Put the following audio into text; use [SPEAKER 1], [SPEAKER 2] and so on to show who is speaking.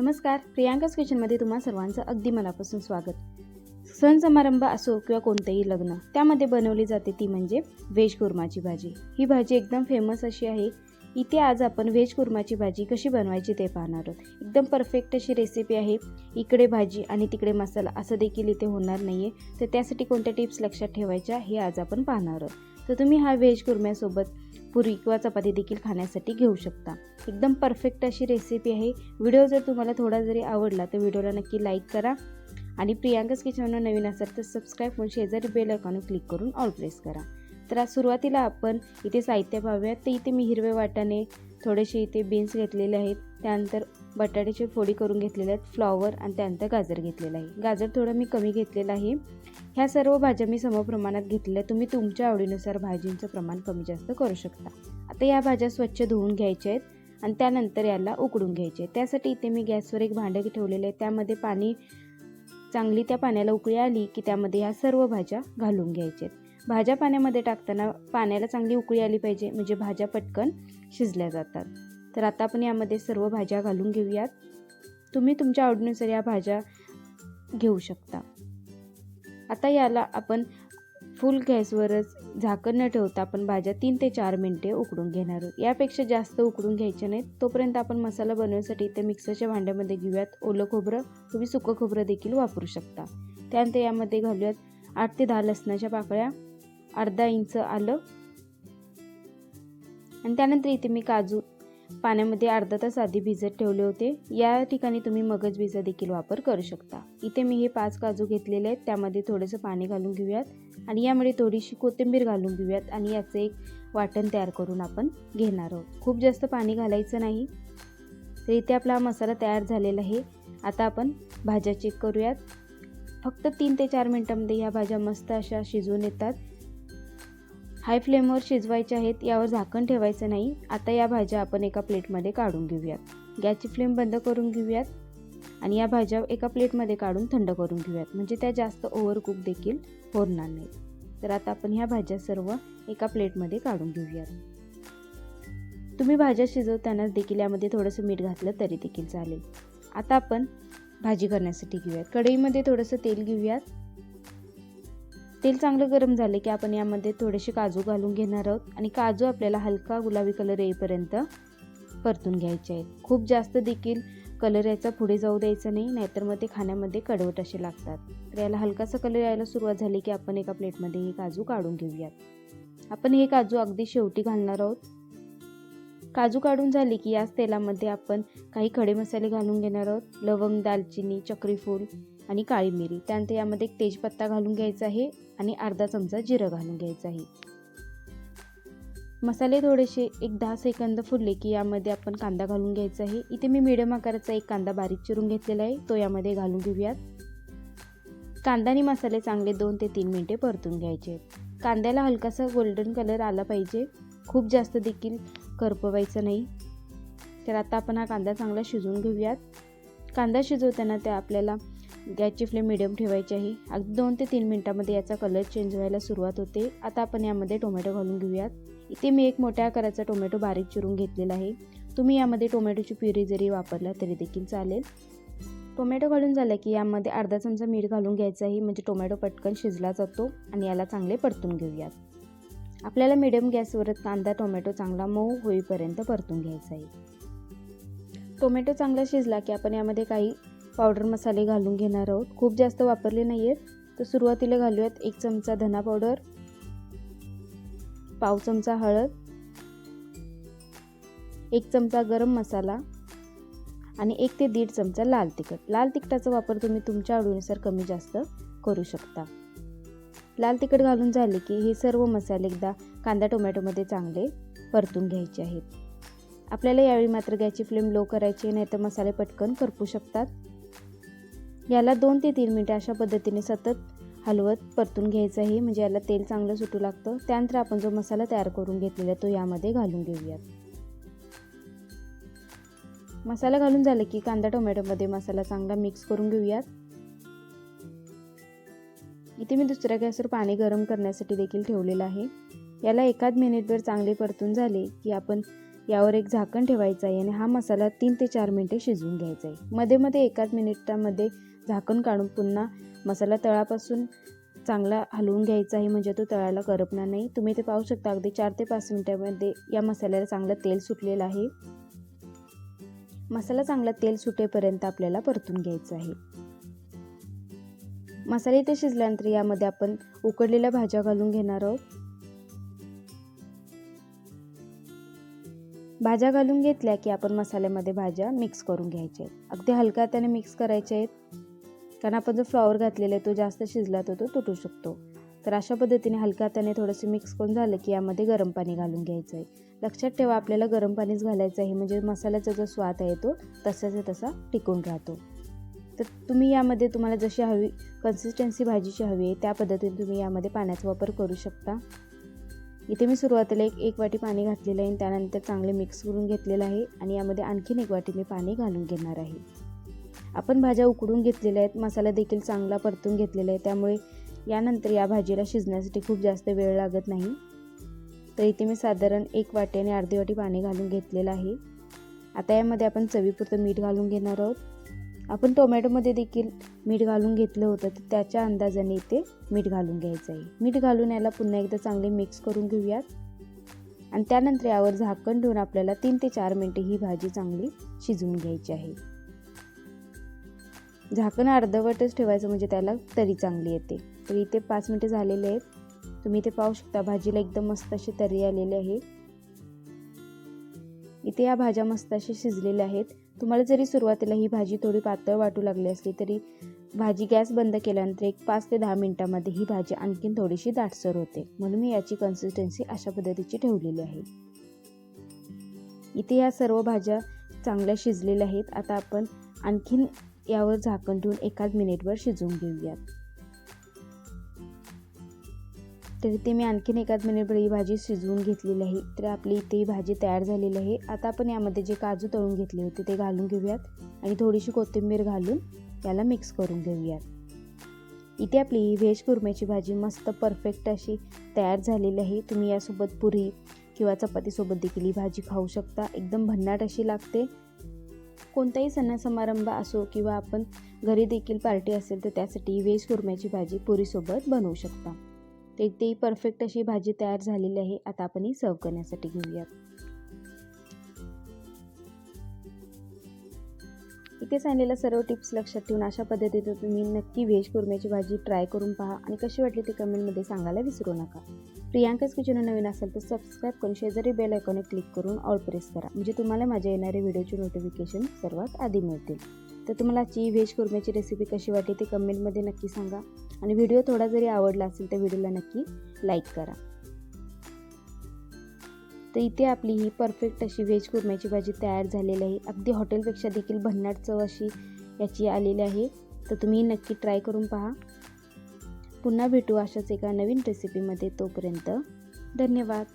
[SPEAKER 1] नमस्कार प्रियांकाच किचनमध्ये तुम्हा सर्वांचं अगदी मनापासून स्वागत. सण समारंभ असो किंवा कोणतंही लग्न त्यामध्ये बनवली जाते ती म्हणजे व्हेज कुर्माची भाजी. ही भाजी एकदम फेमस अशी आहे इथे आज आपण व्हेज कुर्माची भाजी कशी बनवायची ते पाहणार आहोत. एकदम परफेक्ट अशी रेसिपी आहे. इकडे भाजी आणि तिकडे मसाला असं देखील इथे होणार नाही आहे तर त्यासाठी कोणत्या टिप्स लक्षात ठेवायच्या हे आज आपण पाहणार आहोत. तर तुम्ही हा व्हेज कुर्म्यासोबत पुरी किंवा चपाती देखील खाण्यासाठी घेऊ शकता. एकदम परफेक्ट अशी रेसिपी आहे. व्हिडिओ जर तुम्हाला थोडा जरी आवडला तर व्हिडिओला नक्की लाईक करा. आणि प्रियांकाच किचनवर नवीन असेल तर सबस्क्राईब करून शेजारी बेल आयकॉनवर क्लिक करून ऑल प्रेस करा. तर आज सुरुवातीला आपण इथे साहित्य पाहूयात तर इथे मी हिरवे वाटाणे थोडेसे इथे बीन्स घेतलेले आहेत. त्यानंतर बटाट्याची फोडी करून घेतलेले आहेत फ्लॉवर आणि त्यानंतर गाजर घेतलेलं आहे. गाजर थोडं मी कमी घेतलेलं आहे. ह्या सर्व भाज्या मी समप्रमाणात घेतलेल्या तुम्ही तुमच्या आवडीनुसार भाजींचं प्रमाण कमी जास्त करू शकता. आता या भाज्या स्वच्छ धुवून घ्यायच्या आहेत आणि त्यानंतर याला उकडून घ्यायचे त्यासाठी इथे मी गॅसवर एक भांडं ठेवलेलं आहे. त्यामध्ये पाणी चांगली त्या पाण्याला उकळी आली की त्यामध्ये ह्या सर्व भाज्या घालून घ्यायच्या आहेत. भाज्या पाण्यामध्ये टाकताना पाण्याला चांगली उकळी आली पाहिजे म्हणजे भाज्या पटकन शिजल्या जातात. तर आता आपण यामध्ये सर्व भाज्या घालून घेऊयात. तुम्ही तुमच्या आवडीनुसार या भाज्या घेऊ शकता. आता याला आपण फुल गॅसवरच झाकण न ठेवता आपण भाज्या तीन ते चार मिनटे उकडून घेणार आहोत. यापेक्षा जास्त उकडून घ्यायचे नाहीत. तोपर्यंत आपण मसाला बनवण्यासाठी ते मिक्सरच्या भांड्यामध्ये घेऊयात. ओलं खोबरं तुम्ही सुकं खोबरं देखील वापरू शकता. त्यानंतर यामध्ये घालूयात आठ ते दहा लसणाच्या पाकळ्या. अर्धा इंच आलं. आणि त्यानंतर इथे मी काजू पाण्यामध्ये अर्धा तास आधी भिजत ठेवले होते. या ठिकाणी तुम्ही मगज भिजा देखील वापर करू शकता. इथे मी हे पाच काजू घेतलेले आहेत. त्यामध्ये थोडंसं पाणी घालून घेऊयात. आणि यामध्ये थोडीशी कोथिंबीर घालून घेऊयात. आणि याचं एक वाटण तयार करून आपण घेणार आहोत. खूप जास्त पाणी घालायचं नाही. तर इथे आपला मसाला तयार झालेला आहे. आता आपण भाज्या चेक करूयात. फक्त तीन ते चार मिनटामध्ये ह्या भाज्या मस्त अशा शिजवून येतात. हाय फ्लेमवर शिजवायचे आहेत यावर झाकण ठेवायचं नाही. आता या भाज्या आपण एका प्लेटमध्ये काढून घेऊयात. गॅसची फ्लेम बंद करून घेऊयात आणि या भाज्या एका प्लेटमध्ये काढून थंड करून घेऊयात. म्हणजे त्या जास्त ओव्हरकुक देखील होणार नाहीत. तर आता आपण ह्या भाज्या सर्व एका प्लेटमध्ये काढून घेऊयात. तुम्ही भाज्या शिजवतानाच देखील यामध्ये थोडंसं मीठ घातलं तरी देखील चालेल. आता आपण भाजी करण्यासाठी घेऊयात. कढईमध्ये थोडंसं तेल घेऊयात. तेल चांगलं गरम झाले की आपण यामध्ये थोडेसे काजू घालून घेणार आहोत. आणि काजू आपल्याला हलका गुलाबी कलर येईपर्यंत परतून घ्यायचे आहेत. खूप जास्त देखील कलर याचा पुढे जाऊ द्यायचा नाही नाहीतर मग ते खाण्यामध्ये कडवट असे लागतात. तर याला हलकासा कलर यायला सुरुवात झाली की आपण एका प्लेटमध्ये हे काजू काढून घेऊयात. आपण हे काजू अगदी शेवटी घालणार आहोत. काजू काढून झाले की याच तेलामध्ये आपण काही खडे मसाले घालून घेणार आहोत. लवंग दालचिनी चक्रीफूल आणि काळी मिरी. त्यानंतर यामध्ये एक तेजपत्ता घालून घ्यायचा आहे आणि अर्धा चमचा जिरं घालून घ्यायचं आहे. मसाले थोडेसे एक दहा सेकंद फुलले की यामध्ये आपण कांदा घालून घ्यायचा आहे. इथे मी मिडियम आकाराचा एक कांदा बारीक चिरून घेतलेला आहे. तो यामध्ये घालून घेऊयात. कांदा आणि मसाले चांगले दोन ते तीन मिनटे परतून घ्यायचे. कांद्याला हलकासा गोल्डन कलर आला पाहिजे. खूप जास्त देखील करपवायचं नाही. तर आता आपण हा कांदा चांगला शिजवून घेऊयात. कांदा शिजवताना त्या आपल्याला गॅसची फ्लेम मिडियम ठेवायची आहे. अगदी दोन ते तीन मिनटामध्ये याचा कलर चेंज व्हायला सुरुवात होते. आता आपण यामध्ये टोमॅटो घालून घेऊयात. इथे मी एक मोठ्या आकाराचा टोमॅटो बारीक चिरून घेतलेला आहे. तुम्ही यामध्ये टोमॅटोची प्युरी जरी वापरला तरी देखील चालेल. टोमॅटो घालून झाला की यामध्ये अर्धा चमचा मीठ घालून घ्यायचं आहे. म्हणजे टोमॅटो पटकन शिजला जातो आणि याला चांगले परतून घेऊयात. आपल्याला मिडियम गॅसवरच कांदा टोमॅटो चांगला मऊ होईपर्यंत परतून घ्यायचा आहे. टोमॅटो चांगला शिजला की आपण यामध्ये काही पावडर मसाले घालून घेणार आहोत. खूप जास्त वापरले नाही आहेत तर सुरुवातीला घालूयात एक चमचा धना पावडर पाव चमचा हळद एक चमचा गरम मसाला आणि एक ते दीड चमचा लाल तिखट. लाल तिखटाचा वापर तुम्ही तुमच्या आवडीनुसार कमी जास्त करू शकता. लाल तिखट घालून झाले की हे सर्व मसाले एकदा कांदा टोमॅटोमध्ये चांगले परतून घ्यायचे आहेत. आपल्याला यावेळी मात्र गॅसची फ्लेम लो करायची नाही तर मसाले पटकन करपू शकतात. याला दोन ते तीन मिनटं अशा पद्धतीने सतत हलवत परतून घ्यायचं आहे म्हणजे याला तेल चांगलं सुटू लागतं. त्यानंतर आपण जो मसाला तयार करून घेतलेला तो यामध्ये घालून घेऊयात. मसाला घालून झालं की कांदा टोमॅटोमध्ये मसाला चांगला मिक्स करून घेऊयात. इथे मी दुसऱ्या गॅसवर पाणी गरम करण्यासाठी देखील ठेवलेलं आहे. याला एकाच मिनिटभर चांगले परतून झाले की आपण यावर एक झाकण ठेवायचं आहे आणि हा मसाला तीन ते चार मिनटे शिजवून घ्यायचा आहे. मध्ये मध्ये एकाच मिनिटामध्ये झाकण काढून पुन्हा मसाला तळापासून चांगला हलवून घ्यायचा आहे म्हणजे तो तळाला करपणार नाही. तुम्ही ते पाहू शकता अगदी चार ते पाच मिनटामध्ये या मसाल्याला चांगलं तेल सुटलेलं आहे. मसाला चांगला तेल सुटेपर्यंत आपल्याला परतून घ्यायचं आहे. मसाले ते शिजल्यानंतर यामध्ये आपण उकडलेल्या भाज्या घालून घेणार आहोत. भाज्या घालून घेतल्या की आपण मसाल्यामध्ये भाज्या मिक्स करून घ्यायच्या आहेत. अगदी हलका त्याने मिक्स करायचे आहेत. कारण आपण जो फ्लॉवर घातलेला आहे तो जास्त शिजला तर तो तुटू शकतो. तर अशा पद्धतीने हलका हाताने थोडंसं मिक्स करून झालं की यामध्ये गरम पाणी घालून घ्यायचं आहे लक्षात ठेवा आपल्याला गरम पाणीच घालायचं आहे. म्हणजे मसाल्याचा जो स्वाद आहे तो तसाचा तसा टिकून राहतो. तर तुम्ही यामध्ये तुम्हाला जशी हवी कन्सिस्टन्सी भाजीची हवी आहे त्या पद्धतीने तुम्ही यामध्ये पाण्याचा वापर करू शकता. इथे मी सुरुवातीला एक एक वाटी पाणी घातलेलं आहे आणि त्यानंतर चांगले मिक्स करून घेतलेलं आहे. आणि यामध्ये आणखीन एक वाटी मी पाणी घालून घेणार आहे. आपण भाज्या उकडून घेतलेल्या आहेत मसाला देखील चांगला परतून घेतलेला आहे त्यामुळे यानंतर या भाजीला शिजण्यासाठी खूप जास्त वेळ लागत नाही. तर इथे मी साधारण एक वाटी आणि अर्धी वाटी पाणी घालून घेतलेलं आहे. आता यामध्ये आपण चवीपुरतं मीठ घालून घेणार आहोत. आपण टोमॅटोमध्ये देखील मीठ घालून घेतलं होतं तर त्याच्या अंदाजाने इथे मीठ घालून घ्यायचं आहे. मीठ घालून याला पुन्हा एकदा चांगले मिक्स करून घेऊयात. आणि त्यानंतर यावर झाकण ठेवून आपल्याला तीन ते चार मिनटे ही भाजी चांगली शिजवून घ्यायची आहे. झाकण अर्धवटच ठेवायचं म्हणजे त्याला तरी चांगली येते. तर इथे पाच मिनटं झालेले आहेत. तुम्ही इथे पाहू शकता भाजीला एकदम मस्त अशी तरी आलेली आहे. इथे या भाज्या मस्त अशी शिजलेल्या आहेत. तुम्हाला जरी सुरुवातीला ही भाजी थोडी पातळ वाटू लागली असली तरी भाजी गॅस बंद केल्यानंतर एक पाच ते दहा मिनटामध्ये ही भाजी आणखीन थोडीशी दाटसर होते. म्हणून मी याची कन्सिस्टन्सी अशा पद्धतीची ठेवलेली आहे. इथे या सर्व भाज्या चांगल्या शिजलेल्या आहेत. आता आपण आणखीन यावर झाकण ठेवून एकाच मिनिटभर शिजवून घेऊयात. तर इथे मी आणखीन एकाच मिनिटभर ही भाजी शिजवून घेतलेली आहे. तर आपली इथे ही भाजी तयार झालेली आहे. आता आपण यामध्ये जे काजू तळून घेतले होते ते घालून घेऊयात. आणि थोडीशी कोथिंबीर घालून याला मिक्स करून घेऊयात. इथे आपली ही व्हेज कुर्म्याची भाजी मस्त परफेक्ट अशी तयार झालेली आहे. तुम्ही यासोबत पुरी किंवा चपातीसोबत देखील ही भाजी खाऊ शकता. एकदम भन्नाट अशी लागते. कोणताही सण समारंभ असो किंवा आपण घरी देखील पार्टी असेल तर त्यासाठी व्हेज कुरम्याची भाजी पुरीसोबत बनवू शकता. ते इथे परफेक्ट अशी भाजी तयार झालेली आहे. आता आपण ही सर्व करण्यासाठी घेऊयात. इथे सांगलेल्या सर्व टिप्स लक्षात ठेवून अशा पद्धतीने तुम्ही नक्की व्हेज कुरम्याची भाजी ट्राय करून पहा. आणि कशी वाटली ती कमेंटमध्ये सांगायला विसरू नका. प्रियांकाच किचन नवीन असेल तर सबस्क्राईब करून शेजारी बेल आयकॉने क्लिक करून ऑल प्रेस करा. म्हणजे तुम्हाला माझ्या येणाऱ्या व्हिडिओचे नोटिफिकेशन सर्वात आधी मिळतील. तर तुम्हाला आजची व्हेज कुर्म्याची रेसिपी कशी वाटली ते कमेंटमध्ये नक्की सांगा. आणि व्हिडिओ थोडा जरी आवडला असेल तर व्हिडिओला नक्की लाईक करा. तर इथे आपली ही परफेक्ट अशी व्हेज कुर्म्याची भाजी तयार झालेली आहे. अगदी हॉटेलपेक्षा देखील भन्नाट चव अशी याची आलेली आहे. तर तुम्ही नक्की ट्राय करून पहा. पुन्हा भेटू अशाच एका नवीन रेसिपीमध्ये तोपर्यंत धन्यवाद.